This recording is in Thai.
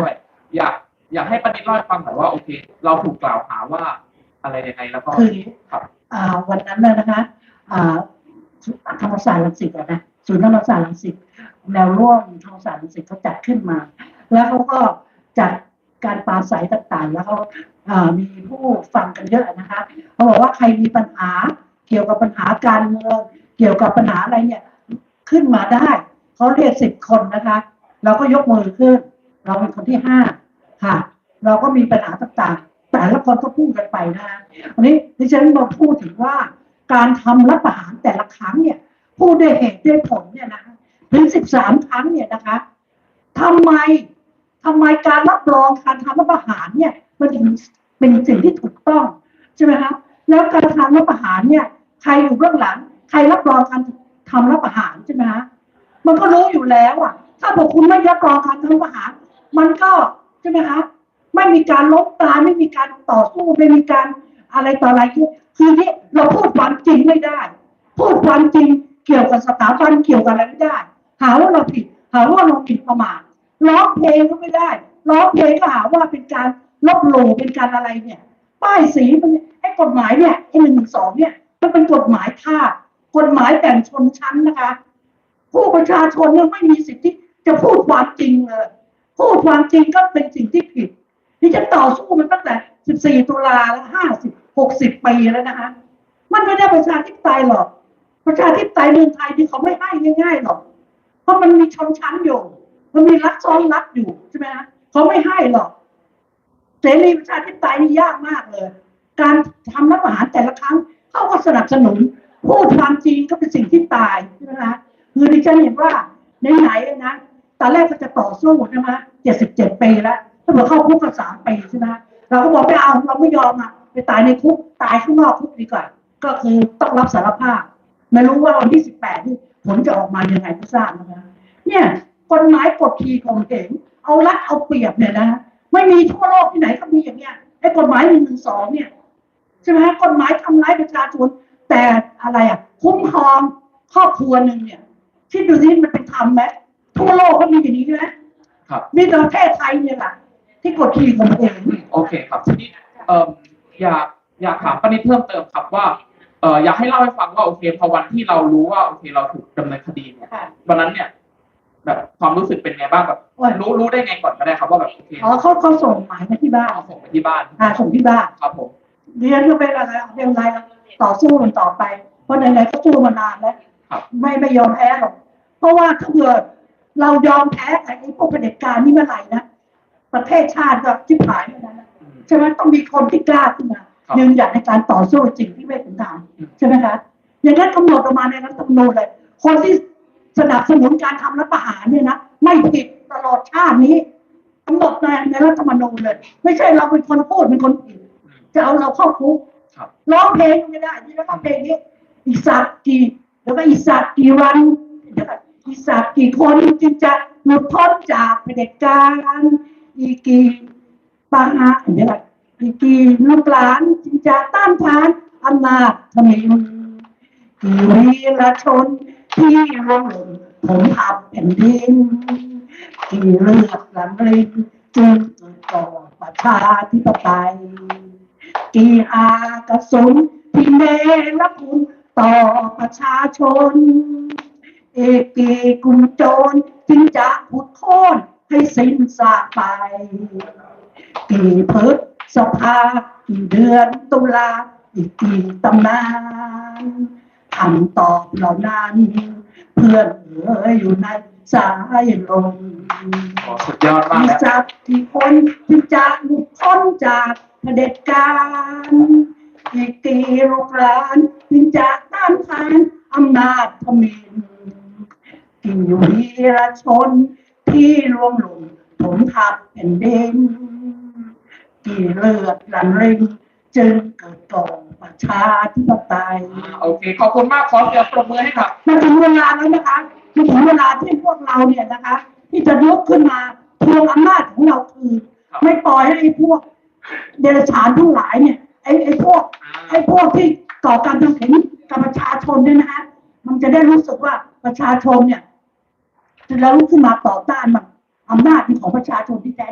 ด้วย อยากอยากให้ปณิตเล่าให้ฟังหน่อยว่าโอเค เราถูกกล่าวหาว่าอะไรยังไงแล้วก็คือครับอ่าวันนั้นน่ะนะคะอ่าธรรมศาสตร์รังสิตอะนะศูนย์ธรรมศาสตร์รังสิตแนวร่วมธรรมศาสตร์รังสิตเขาจัดขึ้นมา แล้วเขาก็จัดการปราศัยต่างๆ แล้วเขาอ่ามีผู้ฟังกันเยอะนะคะเขาบอกว่าใครมีปัญหา เกี่ยวกับปัญหาการเมืองเกี่ยวกับปัญหาอะไรเนี่ย ขึ้นมาได้เขาเรียกสิบคนนะคะ เราก็ยกมือขึ้น เราเป็นคนที่ห้าค่ะ เราก็มีปัญหาต่างๆ แต่ละคนก็พูดกันไปนะวันนี้ดิฉันมาพูดถึงว่าการทำรัฐประหารแต่ละครั้งเนี่ยพูดด้วยเหตุด้วยผลเนี่ยนะคะถึงสิบสามครั้งเนี่ยนะคะทำไมทำไมการรับรองการทำรัฐประหารเนี่ยมันถึงเป็นสิ่งที่ถูกต้องใช่ไหมคะแล้วการทำรัฐประหารเนี่ย ใครอยู่เบื้องหลัง ใครรับรองการทำรัฐประหารใช่ไหมคะมันก็รู้อยู่แล้วอะ ถ้าบอกคุณไม่รับรองการทำรัฐประหาร มันก็ใช่ไหมคะไม่มีการลบตาไม่มีการต่อสู้ไม่มีการอะไรต่ออะไรคือคือที่เราพูดความจริงไม่ได้ พูดความจริงเกี่ยวกับสถาบันเกี่ยวกับอะไรไม่ได้ หาว่าเราผิด หาว่าเราผิดประมาทร้องเพลงก็ไม่ได้ร้องเพลงก็หาว่าเป็นการลบหลู่เป็นการอะไรเนี่ย ป้ายสีมันไอ้กฎหมายเนี่ยไอ้หนึ่งหนึ่งสองเนี่ยมันเป็นกฎหมายท่ากฎหมายแบ่งชนชั้นนะคะ ผู้ประชาชนเนี่ยไม่มีสิทธิจะพูดความจริงเลย พูดความจริงก็เป็นสิ่งที่ผิดที่จะต่อสู้มันตั้งแต่ 14 ตุลาแล้ว50 60 ปีแล้วนะคะ มันไม่ได้ประชาธิปไตยหรอก ประชาธิปไตยเมืองไทยที่เขาไม่ให้ง่ายๆหรอก เพราะมันมีชนชั้นอยู่ มันมีรัฐซ้อนรัฐอยู่ใช่ไหมฮะเขาไม่ให้หรอกเสรีประชาธิปไตยนี่ยากมากเลย การทำรัฐประหารแต่ละครั้งเขาก็สนับสนุนพูดความจริงก็เป็นสิ่งที่ตายใช่ไหมฮะคือดิฉันเห็นว่าในไหนๆนะ อนแรกก็จะต่อสู้ใช่ไหมเจ็ดสิบเจ็ดปีแล้วถ้าเผื่อเข้าคุกก็สามปีใช่ไหมเราก็บอกไม่เอาเราไม่ยอมอะไปตายในคุกตายข้างนอกคุกดีกว่าก็คือต้องรับสารภาพ ไม่รู้ว่าวันที่สิบแปดนี่ผลจะออกมายังไงไม่ทราบนะคะเนี่ยกฎหมายกดขี่ข่มเหงเอารัดเอาเปรียบเนี่ยนะไม่มีทั่วโลกที่ไหนก็มีอย่างเงี้ยไอ้กฎหมายหนึ่งหนึ่งสองเนี่ยใช่ไหมกฎหมายทำร้ายประชาชนแต่อะไรอะ คุ้มครองครอบครัวหนึ่งเนี่ยคิดดูสิมันเป็นธรรมไหม ทั่วโลกก็มีอย่างนี้ใช่ไหมครับ มีแต่ประเทศไทยเนี่ยแหละที่กดขี่ข่มเหงอืมโอเคครับทีนี้เอ่ออยากอยากถามปณิตเพิ่มเติมครับว่าเอ่ออยากให้เล่าให้ฟังว่าโอเคพอวันที่เรารู้ว่าโอเคเราถูกดำเนินคดีเนี่ยค่ะ วันนั้นเนี่ย แบบความรู้สึกเป็นไงบ้างแบบโอ้ยรู้รู้ได้ไงก่อนก็ได้ครับว่าแบบโอเคอ๋อเขาเขาส่งหมายมาที่บ้านเอาส่งไปที่บ้านอ่าส่งที่บ้าน ครับผม เรียนก็เป็นอะไรเรื่องอะไรต่อสู้มันต่อไป เพราะไหนๆก็สู้มานานแล้ว ครับ ไม่ไม่ยอมแพ้หรอกเพราะว่าถ้าเกิด เรายอมแพ้ไอ้พวกเผด็จการนี่เมื่อไหร่นะประเทศชาติก็จิบหายเมื่อนั้นนะอืมใช่ไหมต้องมีคนที่กล้าขึ้นมาครับยืนหยัดในการต่อสู้สิ่งที่ไม่เป็นธรรมอืมใช่ไหมคะอย่างนั้นกำหนดออกมาในรัฐธรรมนูญเลย คนที่สนับสนุนการทำรัฐประหารเนี่ยนะไม่ผิดตลอดชาตินี้กำหนดในในรัฐธรรมนูญเลย ไม่ใช่เราเป็นคนพูดเป็นคนผิดอืมจะเอาเราเข้าคุกครับร้องเพลงไม่ได้ที่แล้วก็เพลงนี้อีกสักกี่แล้วก็อีกสักกี่วันเดี๋ยวก่ อีกสักกี่คนจึงจะหลุดพ้นจากเผด็จการอีกกี่ปางอาเดี๋ยวก่อนอีกกี่ลูกหลานจึงจะต้านทานอำนาจทมินกี่วีรชนที่ร่วงหล่นผมทับแผ่นดินกี่เลือดหลังรินจึงเกิดก่อประชาธิปไตยกี่อากระสุนที่เนรคุณต่อประชาชน เอกกี่กลุ่มโจรจึงจะพุดโค่นให้สิ้นซากไป กี่พฤษภากี่เดือนตุลาอีกกี่ตำนานคำตอบเหล่านั้น เพื่อนเอ๋ยอยู่ในสายลมโอ้สุดยอดมากมีแล้วสักกี่คนที่จะหลุดพ้นจากเผด็จการอีกกี่ลูกหลานที่จะต้านทานอำนาจทมิน กี่วีรชน ที่ร่วงหล่นผมทับแผ่นดินกี่เลือดหลังริงจึงเกิดก่อประชาธิปไตยอ่าโอเค ขอบคุณมากขอเสียงปรบมือให้กับมาถึงเวลาแล้วนะคะมาถึงเวลาที่พวกเราเนี่ยนะคะ ที่จะลุกขึ้นมาทวงอำนาจของเราคือครับ ไม่ปล่อยให้ไอ้พวก เดรัจฉานทั้งหลายเนี่ยไอ้ไอ้พวก ไอ้พวกที่ก่อการทำเข็นกับประชาชนเนี่ยนะฮะ มันจะได้รู้สึกว่าประชาชนเนี่ย จะลุกขึ้นมาต่อต้านมันอำนาจของประชาชนที่แท้